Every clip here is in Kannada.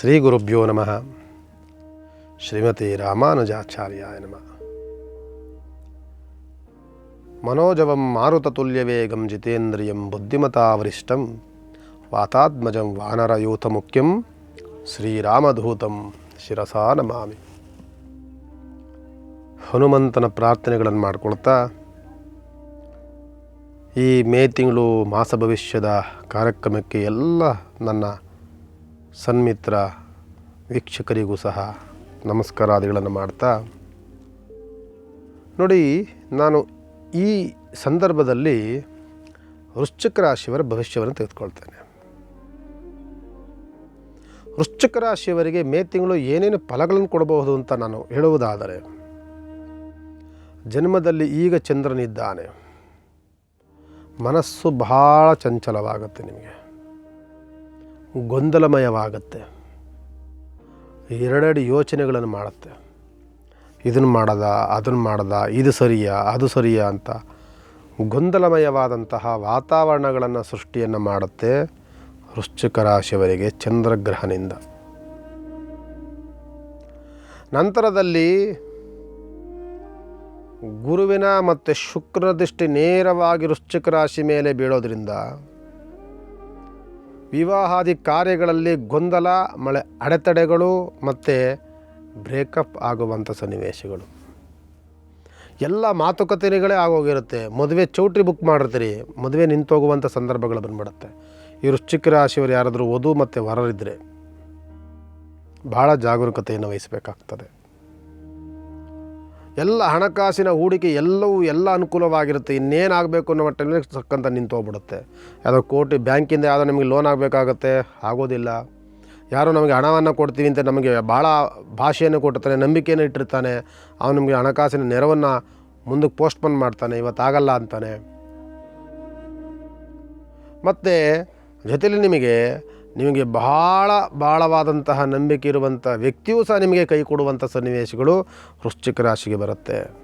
ಶ್ರೀ ಗುರುಭ್ಯೋ ನಮಃ ಶ್ರೀಮತಿ ರಾಮಾನುಜಾಚಾರ್ಯಾಯ ನಮಃ ಮನೋಜವಂ ಮಾರುತತುಲ್ಯವೇಗಂ ಜಿತೇಂದ್ರಿಯಂ ಬುದ್ಧಿಮತಾವರಿಷ್ಟಂ ವಾತಾತ್ಮಜಂ ವಾನರಯೂಥಮುಖ್ಯಂ ಶ್ರೀರಾಮಧೂತಂ ಶಿರಸಾ ನಮಾಮಿ ಹನುಮಂತನ ಪ್ರಾರ್ಥನೆಗಳನ್ನು ಮಾಡ್ಕೊಳ್ತಾ ಈ ಮೇ ತಿಂಗಳು ಮಾಸ ಭವಿಷ್ಯದ ಕಾರ್ಯಕ್ರಮಕ್ಕೆ ಎಲ್ಲ ನನ್ನ ಸನ್ಮಿತ್ರ ವೀಕ್ಷಕರಿಗೂ ಸಹ ನಮಸ್ಕಾರಾದಿಗಳನ್ನು ಮಾಡ್ತಾ, ನೋಡಿ ನಾನು ಈ ಸಂದರ್ಭದಲ್ಲಿ ವೃಶ್ಚಿಕ ರಾಶಿಯವರ ಭವಿಷ್ಯವನ್ನು ತೆಗೆದುಕೊಳ್ತೇನೆ. ವೃಶ್ಚಿಕ ರಾಶಿಯವರಿಗೆ ಮೇ ತಿಂಗಳು ಏನೇನು ಫಲಗಳನ್ನು ಕೊಡಬಹುದು ಅಂತ ನಾನು ಹೇಳುವುದಾದರೆ, ಜನ್ಮದಲ್ಲಿ ಈಗ ಚಂದ್ರನಿದ್ದಾನೆ. ಮನಸ್ಸು ಬಹಳ ಚಂಚಲವಾಗುತ್ತೆ ನಿಮಗೆ. ಗೊಂದಲಮಯವಾಗುತ್ತೆ. ಎರಡೆರಡು ಯೋಚನೆಗಳನ್ನು ಮಾಡುತ್ತೆ. ಇದನ್ನು ಮಾಡದ, ಅದನ್ನು ಮಾಡದ, ಇದು ಸರಿಯಾ, ಅದು ಸರಿಯಾ ಅಂತ ಗೊಂದಲಮಯವಾದಂತಹ ವಾತಾವರಣಗಳನ್ನು ಸೃಷ್ಟಿಯನ್ನು ಮಾಡುತ್ತೆ ವೃಶ್ಚಿಕ ರಾಶಿಯವರಿಗೆ ಚಂದ್ರಗ್ರಹನಿಂದ. ನಂತರದಲ್ಲಿ ಗುರುವಿನ ಮತ್ತು ಶುಕ್ರ ದೃಷ್ಟಿ ನೇರವಾಗಿ ವೃಶ್ಚಿಕ ರಾಶಿ ಮೇಲೆ ಬೀಳೋದ್ರಿಂದ ವಿವಾಹಾದಿ ಕಾರ್ಯಗಳಲ್ಲಿ ಗೊಂದಲ, ಮಳೆ, ಅಡೆತಡೆಗಳು ಮತ್ತು ಬ್ರೇಕಪ್ ಆಗುವಂಥ ಸನ್ನಿವೇಶಗಳು. ಎಲ್ಲ ಮಾತುಕತೆಗಳೇ ಆಗೋಗಿರುತ್ತೆ. ಮದುವೆ ಚೌಟ್ರಿ ಬುಕ್ ಮಾಡಿರ್ತೀರಿ. ಮದುವೆ ನಿಂತೋಗುವಂಥ ಸಂದರ್ಭಗಳು ಬಂದ್ಬಿಡುತ್ತೆ. ಈ ಚಿಕ್ಕ ರಾಶಿಯವರು ಯಾರಾದರೂ ವಧು ಮತ್ತು ವರರಿದ್ದರೆ ಭಾಳ ಜಾಗರೂಕತೆಯನ್ನು ವಹಿಸಬೇಕಾಗ್ತದೆ. ಎಲ್ಲ ಹಣಕಾಸಿನ ಹೂಡಿಕೆ ಎಲ್ಲವೂ ಎಲ್ಲ ಅನುಕೂಲವಾಗಿರುತ್ತೆ. ಇನ್ನೇನಾಗಬೇಕು ಅನ್ನೋ ಮಟ್ಟದಲ್ಲಿ ಸಕ್ಕಂತ ನಿಂತೋಗ್ಬಿಡುತ್ತೆ ಯಾವುದೋ ಕೋಟಿ ಬ್ಯಾಂಕಿಂದ ಯಾವುದೋ ನಿಮಗೆ ಲೋನ್ ಆಗಬೇಕಾಗತ್ತೆ. ಆಗೋದಿಲ್ಲ. ಯಾರೋ ನಮಗೆ ಹಣವನ್ನು ಕೊಡ್ತೀವಿ ಅಂತ ನಮಗೆ ಭಾಳ ಭಾಷೆಯನ್ನು ಕೊಟ್ಟಿರ್ತಾನೆ, ನಂಬಿಕೆಯನ್ನು ಇಟ್ಟಿರ್ತಾನೆ. ಅವನು ನಿಮಗೆ ಹಣಕಾಸಿನ ನೆರವನ್ನು ಮುಂದಕ್ಕೆ ಪೋಸ್ಟ್ಪೋನ್ ಮಾಡ್ತಾನೆ, ಇವತ್ತಾಗಲ್ಲ ಅಂತಾನೆ. ಮತ್ತು ಜೊತೆಲಿ ನಿಮಗೆ ನಿಮಗೆ ಬಹಳ ಬಹಳವಾದಂತಹ ನಂಬಿಕೆ ಇರುವಂಥ ವ್ಯಕ್ತಿಯೂ ಸಹ ನಿಮಗೆ ಕೈ ಕೊಡುವಂಥ ಸನ್ನಿವೇಶಗಳು ವೃಶ್ಚಿಕ ರಾಶಿಗೆ ಬರುತ್ತೆ.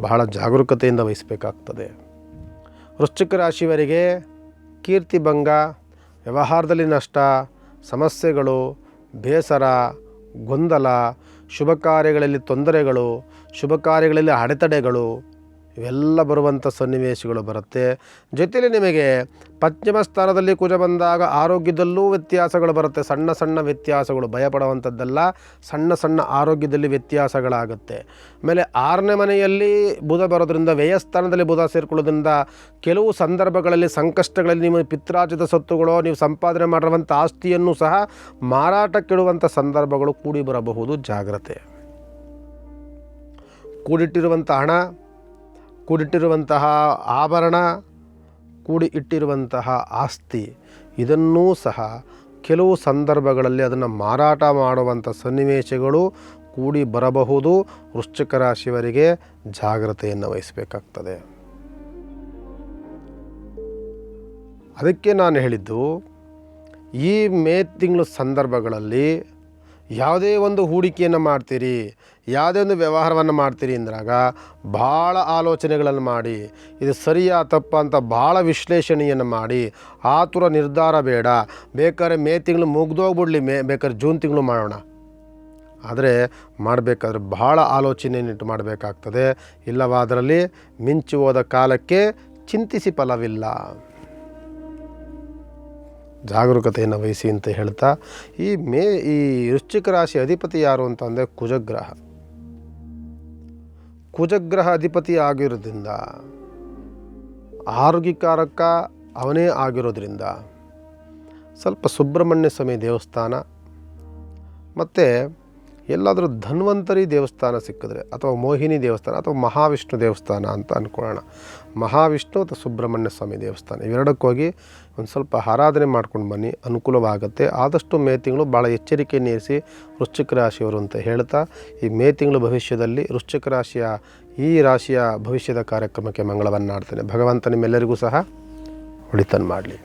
ಬಹಳ ಜಾಗರೂಕತೆಯಿಂದ ವಹಿಸಬೇಕಾಗ್ತದೆ. ವೃಶ್ಚಿಕ ರಾಶಿಯವರಿಗೆ ಕೀರ್ತಿಭಂಗ ವ್ಯವಹಾರದಲ್ಲಿ ನಷ್ಟ, ಸಮಸ್ಯೆಗಳು, ಬೇಸರ, ಗೊಂದಲ, ಶುಭ ಕಾರ್ಯಗಳಲ್ಲಿ ತೊಂದರೆಗಳು, ಶುಭ ಕಾರ್ಯಗಳಲ್ಲಿ ಅಡೆತಡೆಗಳು ಇವೆಲ್ಲ ಬರುವಂಥ ಸನ್ನಿವೇಶಗಳು ಬರುತ್ತೆ. ಜೊತೆಯಲ್ಲಿ ನಿಮಗೆ ಪಶ್ಚಿಮ ಸ್ಥಾನದಲ್ಲಿ ಕುಜ ಬಂದಾಗ ಆರೋಗ್ಯದಲ್ಲೂ ವ್ಯತ್ಯಾಸಗಳು ಬರುತ್ತೆ. ಸಣ್ಣ ಸಣ್ಣ ವ್ಯತ್ಯಾಸಗಳು, ಭಯಪಡುವಂಥದ್ದೆಲ್ಲ, ಸಣ್ಣ ಸಣ್ಣ ಆರೋಗ್ಯದಲ್ಲಿ ವ್ಯತ್ಯಾಸಗಳಾಗುತ್ತೆ. ಆಮೇಲೆ ಆರನೇ ಮನೆಯಲ್ಲಿ ಬುಧ ಬರೋದ್ರಿಂದ ವ್ಯಯಸ್ಥಾನದಲ್ಲಿ ಬುಧ ಸೇರ್ಕೊಳ್ಳೋದ್ರಿಂದ ಕೆಲವು ಸಂದರ್ಭಗಳಲ್ಲಿ, ಸಂಕಷ್ಟಗಳಲ್ಲಿ ನಿಮ್ಮ ಪಿತ್ರಾರ್ಜಿತ ಸತ್ತುಗಳು, ನೀವು ಸಂಪಾದನೆ ಮಾಡಿರುವಂಥ ಆಸ್ತಿಯನ್ನು ಸಹ ಮಾರಾಟಕ್ಕಿಡುವಂಥ ಸಂದರ್ಭಗಳು ಕೂಡಿ ಬರಬಹುದು. ಜಾಗ್ರತೆ. ಕೂಡಿಟ್ಟಿರುವಂಥ ಹಣ ಕೂಡಿಟ್ಟಿರುವಂತಹ ಆಭರಣ ಕೂಡಿ ಇಟ್ಟಿರುವಂತಹ ಆಸ್ತಿ, ಇದನ್ನೂ ಸಹ ಕೆಲವು ಸಂದರ್ಭಗಳಲ್ಲಿ ಅದನ್ನು ಮಾರಾಟ ಮಾಡುವಂಥ ಸನ್ನಿವೇಶಗಳು ಕೂಡಿ ಬರಬಹುದು. ವೃಶ್ಚಿಕ ರಾಶಿಯವರಿಗೆ ಜಾಗ್ರತೆಯನ್ನು ವಹಿಸಬೇಕಾಗ್ತದೆ. ಅದಕ್ಕೆ ನಾನು ಹೇಳಿದ್ದು, ಈ ಮೇ ತಿಂಗಳ ಸಂದರ್ಭಗಳಲ್ಲಿ ಯಾವುದೇ ಒಂದು ಹೂಡಿಕೆಯನ್ನು ಮಾಡ್ತೀರಿ, ಯಾವುದೇ ಒಂದು ವ್ಯವಹಾರವನ್ನು ಮಾಡ್ತೀರಿ ಅಂದಾಗ ಭಾಳ ಆಲೋಚನೆಗಳನ್ನು ಮಾಡಿ, ಇದು ಸರಿಯಾ ತಪ್ಪ ಅಂತ ಭಾಳ ವಿಶ್ಲೇಷಣೆಯನ್ನು ಮಾಡಿ, ಆತುರ ನಿರ್ಧಾರ ಬೇಡ, ಬೇಕಾದ್ರೆ ಮೇ ತಿಂಗಳು ಮುಗ್ದೋಗ್ಬಿಡ್ಲಿ, ಮೇ ಬೇಕಾದ್ರೆ ಜೂನ್ ತಿಂಗಳು ಮಾಡೋಣ. ಆದರೆ ಮಾಡಬೇಕಾದ್ರೆ ಭಾಳ ಆಲೋಚನೆಯನ್ನಿಟ್ಟು ಮಾಡಬೇಕಾಗ್ತದೆ. ಇಲ್ಲವಾದರಲ್ಲಿ ಮಿಂಚು ಹೋದ ಕಾಲಕ್ಕೆ ಚಿಂತಿಸಿ ಫಲವಿಲ್ಲ. ಜಾಗರೂಕತೆಯನ್ನು ವಹಿಸಿ ಅಂತ ಹೇಳ್ತಾ, ಈ ಮೇ, ಈ ವೃಶ್ಚಿಕ ರಾಶಿ ಅಧಿಪತಿ ಯಾರು ಅಂತಂದರೆ ಕುಜಗ್ರಹ. ಕುಜಗ್ರಹ ಅಧಿಪತಿ ಆಗಿರೋದ್ರಿಂದ, ಆರೋಗ್ಯಕಾರಕ ಅವನೇ ಆಗಿರೋದ್ರಿಂದ, ಸ್ವಲ್ಪ ಸುಬ್ರಹ್ಮಣ್ಯ ಸ್ವಾಮಿ ದೇವಸ್ಥಾನ, ಮತ್ತು ಎಲ್ಲಾದರೂ ಧನ್ವಂತರಿ ದೇವಸ್ಥಾನ ಸಿಕ್ಕಿದ್ರೆ ಅಥವಾ ಮೋಹಿನಿ ದೇವಸ್ಥಾನ ಅಥವಾ ಮಹಾವಿಷ್ಣು ದೇವಸ್ಥಾನ ಅಂತ ಅಂದ್ಕೊಳ್ಳೋಣ ಮಹಾವಿಷ್ಣು ಅಥವಾ ಸುಬ್ರಹ್ಮಣ್ಯ ಸ್ವಾಮಿ ದೇವಸ್ಥಾನ. ಇವೆರಡಕ್ಕೋಗಿ ಒಂದು ಸ್ವಲ್ಪ ಆರಾಧನೆ ಮಾಡ್ಕೊಂಡು ಬನ್ನಿ. ಅನುಕೂಲವಾಗುತ್ತೆ. ಆದಷ್ಟು ಮೇ ತಿಂಗಳು ಭಾಳ ಎಚ್ಚರಿಕೆ ನೀರಿಸಿ ವೃಶ್ಚಿಕ ರಾಶಿಯವರು ಅಂತ ಹೇಳ್ತಾ, ಈ ಮೇ ತಿಂಗಳು ಭವಿಷ್ಯದಲ್ಲಿ ವೃಶ್ಚಿಕ ರಾಶಿಯ, ಈ ರಾಶಿಯ ಭವಿಷ್ಯದ ಕಾರ್ಯಕ್ರಮಕ್ಕೆ ಮಂಗಳವನ್ನು ಆಡ್ತೇನೆ ಭಗವಂತ ನಿಮ್ಮೆಲ್ಲರಿಗೂ ಸಹ ಒಳಿತನ್ನು ಮಾಡಲಿ.